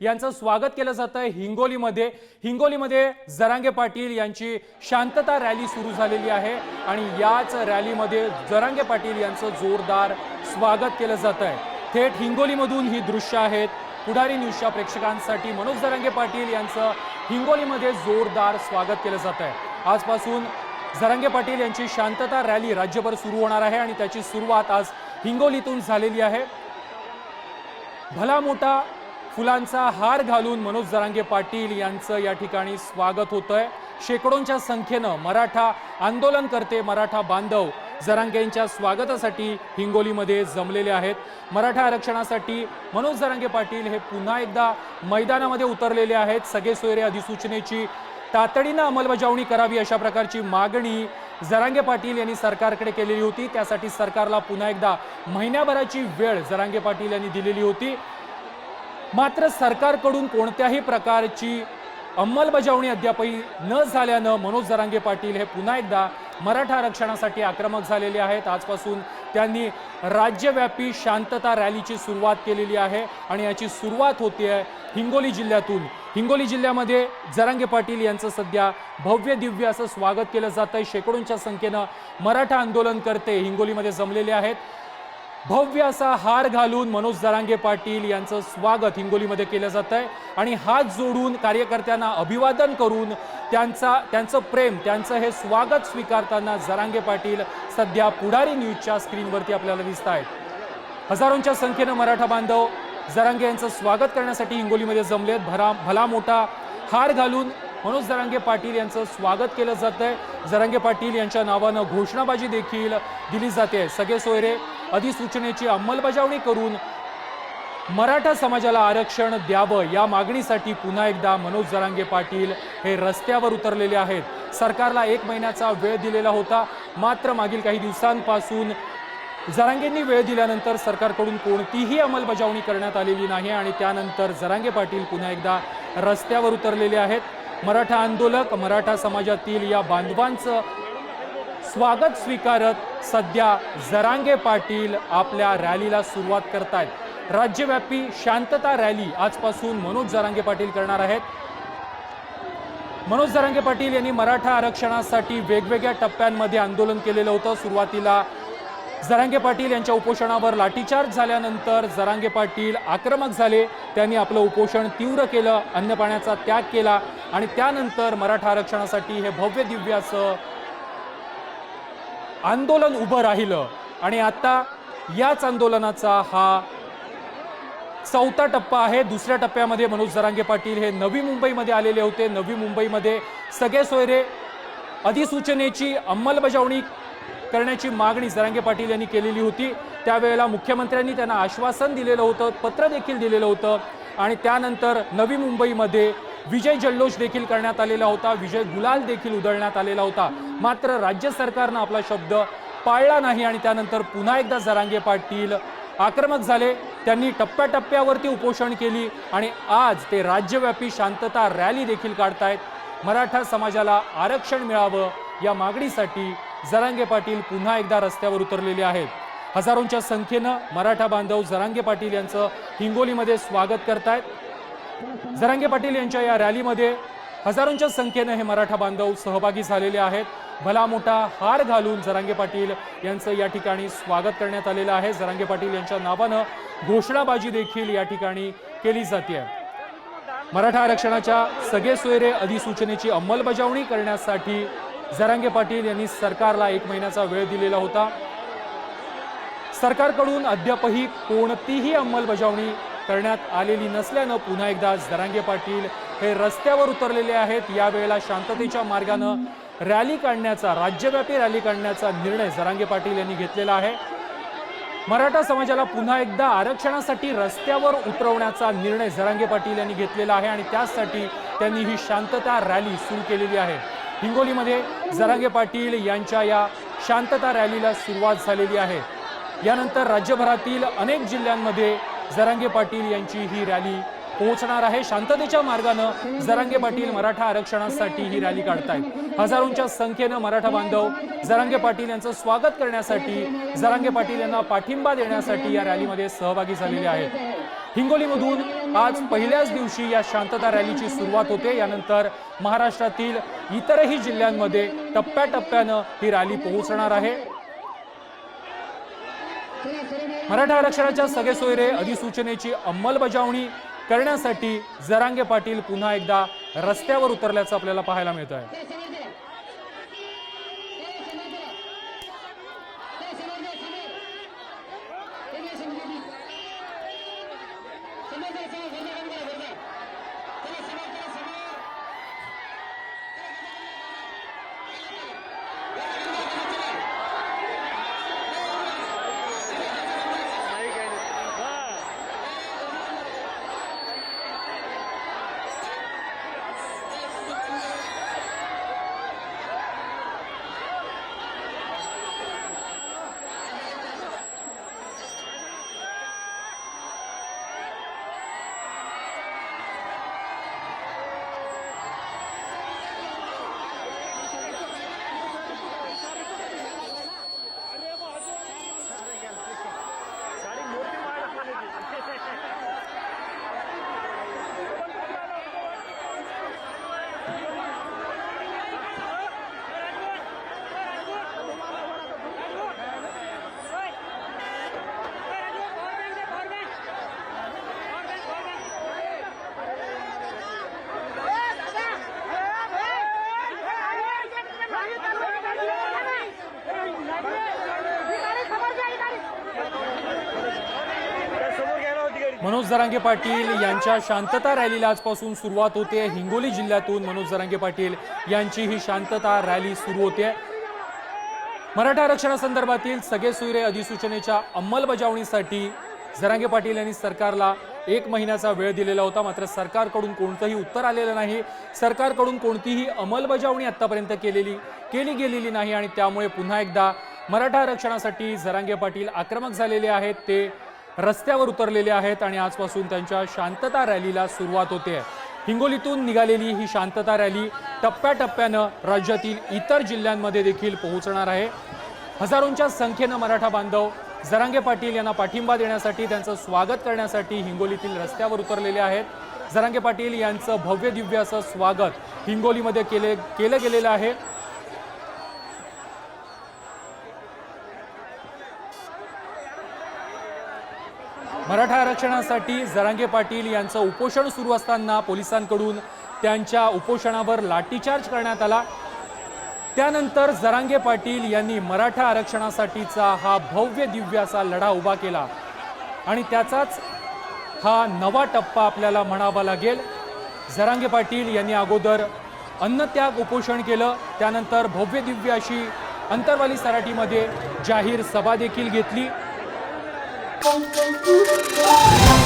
यांचं स्वागत केलं जातं आहे हिंगोलीमध्ये. हिंगोलीमध्ये जरांगे पाटील यांची शांतता रॅली सुरू झालेली आहे आणि याच रॅलीमध्ये जरांगे पाटील यांचं जोरदार स्वागत केलं जात आहे थेट हिंगोलीमधून ही दृश्य आहेत. पुढारी न्यूजच्या प्रेक्षकांसाठी मनोज जरांगे पाटील यांचं हिंगोलीमध्ये जोरदार स्वागत केलं जात आहे आजपासून जरांगे पाटील यांची शांतता रॅली राज्यभर सुरू होणार आहे आणि त्याची सुरुवात आज हिंगोलीतून झालेली आहे. भला मोठा फुलांचा हार घालून मनोज जरांगे पाटील यांचं या ठिकाणी स्वागत होतंय. शेकडोंच्या संख्येनं मराठा आंदोलनकर्ते मराठा बांधव जरांगेंच्या स्वागतासाठी हिंगोलीमध्ये जमलेले आहेत. मराठा आरक्षणासाठी मनोज जरांगे पाटील हे पुन्हा एकदा मैदानामध्ये उतरलेले आहेत. सगळे सोयरे अधिसूचनेची तातडीनं अंमलबजावणी करावी अशा प्रकारची मागणी जरांगे पाटील यांनी सरकारकडे केलेली होती. त्यासाठी सरकारला पुन्हा एकदा महिन्याभराची वेळ जरांगे पाटील यांनी दिलेली होती. मात्र सरकारकडून कोणत्याही प्रकारची अंमलबजावणी अद्यापही न झाल्यानं मनोज जरांगे पाटील हे पुन्हा एकदा मराठा आरक्षणासाठी आक्रमक झालेले आहेत. आजपासून त्यांनी राज्यव्यापी शांतता रॅलीची सुरुवात केलेली आहे आणि याची सुरुवात होते आहे हिंगोली जिल्ह्यातून. हिंगोली जिल्ह्यामध्ये जरांगे पाटील यांचं सध्या भव्य दिव्य असं स्वागत केलं जात आहे शेकडोंच्या संख्येनं मराठा आंदोलनकर्ते हिंगोलीमध्ये जमलेले आहेत. भव्य असा हार घालून मनोज दरांगे पाटील यांचं स्वागत हिंगोलीमध्ये केलं जात आहे. आणि हात जोडून कार्यकर्त्यांना अभिवादन करून त्यांचा त्यांचं प्रेम त्यांचं हे स्वागत स्वीकारताना जरांगे पाटील सध्या पुढारी न्यूजच्या स्क्रीनवरती आपल्याला दिसत आहेत. हजारोंच्या संख्येनं मराठा बांधव जरांगे यांचं स्वागत करण्यासाठी हिंगोलीमध्ये जमलेत. भरा भला मोठा हार घालून मनोज जरांगे पाटील यांचं स्वागत केलं जात आहे. जरांगे पाटील यांच्या नावानं घोषणाबाजी देखील दिली जाते. सगळे सोयरे अधिसूचनेची अंमलबजावणी करून मराठा समाजाला आरक्षण द्यावं या मागणीसाठी पुन्हा एकदा मनोज जरांगे पाटील हे रस्त्यावर उतरलेले आहेत. सरकारला एक महिन्याचा वेळ दिलेला होता. मात्र मागील काही दिवसांपासून जरांगेंनी वेळ दिल्यानंतर सरकारकडून कोणतीही अंमलबजावणी करण्यात आलेली नाही आणि त्यानंतर जरांगे पाटील पुन्हा एकदा रस्त्यावर उतरलेले आहेत. मराठा आंदोलक मराठा समाजातील या बांधवांचं स्वागत स्वीकारत सध्या जरांगे पाटील आपल्या रॅलीला सुरुवात करतायत. राज्यव्यापी शांतता रॅली आजपासून मनोज जरांगे पाटील करणार आहेत. मनोज जरांगे पाटील यांनी मराठा आरक्षणासाठी वेगवेगळ्या टप्प्यांमध्ये आंदोलन केलेलं होतं. सुरुवातीला जरांगे पाटील यांच्या उपोषणावर लाठीचार्ज झाल्यानंतर जरांगे पाटील आक्रमक झाले. त्यांनी आपलं उपोषण तीव्र केलं अन्नपाण्याचा त्याग केला आणि त्यानंतर मराठा आरक्षणासाठी हे भव्य दिव्याचं आंदोलन उभं राहिलं. आणि आता याच आंदोलनाचा हा चौथा टप्पा आहे. दुसऱ्या टप्प्यामध्ये मनोज जरांगे पाटील हे नवी मुंबईमध्ये आलेले होते. नवी मुंबईमध्ये सगळे सोयरे अधिसूचनेची अंमलबजावणी करण्याची मागणी जरांगे पाटील यांनी केलेली होती. त्यावेळेला मुख्यमंत्र्यांनी त्यांना आश्वासन दिलेलं होतं पत्र देखील दिलेलं होतं. आणि त्यानंतर नवी मुंबईमध्ये विजय जल्लोष देखील करण्यात आलेला होता. विजय गुलाल देखील उधळण्यात आलेला होता. मात्र राज्य सरकारनं आपला शब्द पाळला नाही आणि त्यानंतर पुन्हा एकदा जरांगे पाटील आक्रमक झाले. त्यांनी टप्प्याटप्प्यावरती उपोषण केली आणि आज ते राज्यव्यापी शांतता रॅली देखील काढतायत. मराठा समाजाला आरक्षण मिळावं या मागणीसाठी जरांगे पाटील पुन्हा एकदा रस्त्यावर उतरलेले आहेत. हजारोंच्या संख्येनं मराठा बांधव जरांगे पाटील यांचं हिंगोलीमध्ये स्वागत करतायत. जरांगे पाटील यांच्या या रॅलीमध्ये हजारोंच्या संख्येनं हे मराठा बांधव सहभागी झालेले आहेत. भला मोठा हार घालून जरांगे पाटील यांचं या ठिकाणी स्वागत करण्यात आलेलं आहे. जरांगे पाटील यांच्या नावानं घोषणाबाजी देखील या ठिकाणी केली जाते मराठा आरक्षणाच्या सगळे सोयरे अधिसूचनेची अंमलबजावणी करण्यासाठी जरांगे पाटील यांनी सरकारला एक महिन्याचा वेळ दिलेला होता. सरकारकडून अद्यापही कोणतीही अंमलबजावणी करण्यात आलेली नसल्यानं पुन्हा एकदा जरांगे पाटील हे रस्त्यावर उतरलेले आहेत. यावेळेला शांततेच्या मार्गानं रॅली काढण्याचा राज्यव्यापी रॅली काढण्याचा निर्णय जरांगे पाटील यांनी घेतलेला आहे. मराठा समाजाला पुन्हा एकदा आरक्षणासाठी रस्त्यावर उतरवण्याचा निर्णय जरांगे पाटील यांनी घेतलेला आहे आणि त्यासाठी त्यांनी ही शांतता रॅली सुरू केलेली आहे. हिंगोलीमध्ये जरांगे पाटील यांच्या या शांतता रॅलीला सुरुवात झालेली आहे. यानंतर राज्यभरातील अनेक जिल्ह्यांमध्ये जरांगे पाटील यांची ही रॅली पोहोचणार आहे. शांततेच्या मार्गानं जरांगे पाटील मराठा आरक्षणासाठी ही रॅली काढतायत. हजारोंच्या संख्येनं मराठा बांधव जरांगे पाटील यांचं स्वागत करण्यासाठी जरांगे पाटील यांना पाठिंबा देण्यासाठी या रॅलीमध्ये सहभागी झालेले आहेत. हिंगोलीमधून आज पहिल्याच दिवशी या शांतता रॅलीची सुरुवात होते. यानंतर महाराष्ट्रातील इतरही जिल्ह्यांमध्ये टप्प्याटप्प्यानं ही रॅली पोहोचणार आहे. मराठा आरक्षणाच्या सगळे सोयरे अधिसूचनेची अंमलबजावणी करण्यासाठी जरांगे पाटील पुन्हा एकदा रस्त्यावर उतरल्याचं आपल्याला पाहायला मिळत आहे मनोज जरांगे पाटील यांच्या शांतता रॅलीला आजपासून सुरुवात होते. हिंगोली जिल्ह्यातून मनोज जरांगे पाटील यांची ही शांतता रॅली सुरू होते. मराठा आरक्षणासंदर्भातील सगळे सोयरे अधिसूचनेच्या अंमलबजावणीसाठी जरांगे पाटील यांनी सरकारला एक महिन्याचा वेळ दिलेला होता. मात्र सरकारकडून कोणतंही उत्तर आलेलं नाही. सरकारकडून कोणतीही अंमलबजावणी आत्तापर्यंत केलेली केली गेलेली नाही आणि त्यामुळे पुन्हा एकदा मराठा आरक्षणासाठी जरांगे पाटील आक्रमक झालेले आहेत. ते रस्त्यावर उतरलेले आहेत आणि आजपासून त्यांच्या शांतता रॅलीला सुरुवात होते. हिंगोलीतून निघालेली ही शांतता रॅली टप्प्याटप्प्यानं राज्यातील इतर जिल्ह्यांमध्ये देखील पोहोचणार आहे. हजारोंच्या संख्येनं मराठा बांधव जरांगे पाटील यांना पाठिंबा देण्यासाठी त्यांचं स्वागत करण्यासाठी हिंगोलीतील रस्त्यावर उतरलेले आहेत. जरांगे पाटील यांचं भव्य दिव्य असं स्वागत हिंगोलीमध्ये केले केलं गेलेलं आहे. मराठा आरक्षणासाठी जरांगे पाटील यांचं उपोषण सुरू असताना पोलिसांकडून त्यांच्या उपोषणावर लाठीचार्ज करण्यात आला. त्यानंतर जरांगे पाटील यांनी मराठा आरक्षणासाठीचा हा भव्य दिव्य असा लढा उभा केला. आणि त्याचाच हा नवा टप्पा आपल्याला म्हणावा लागेल. जरांगे पाटील यांनी अगोदर अन्नत्याग उपोषण केलं. त्यानंतर भव्य दिव्य अशी अंतरवाली सराटीमध्ये जाहीर सभा देखील घेतली. Pum, pum.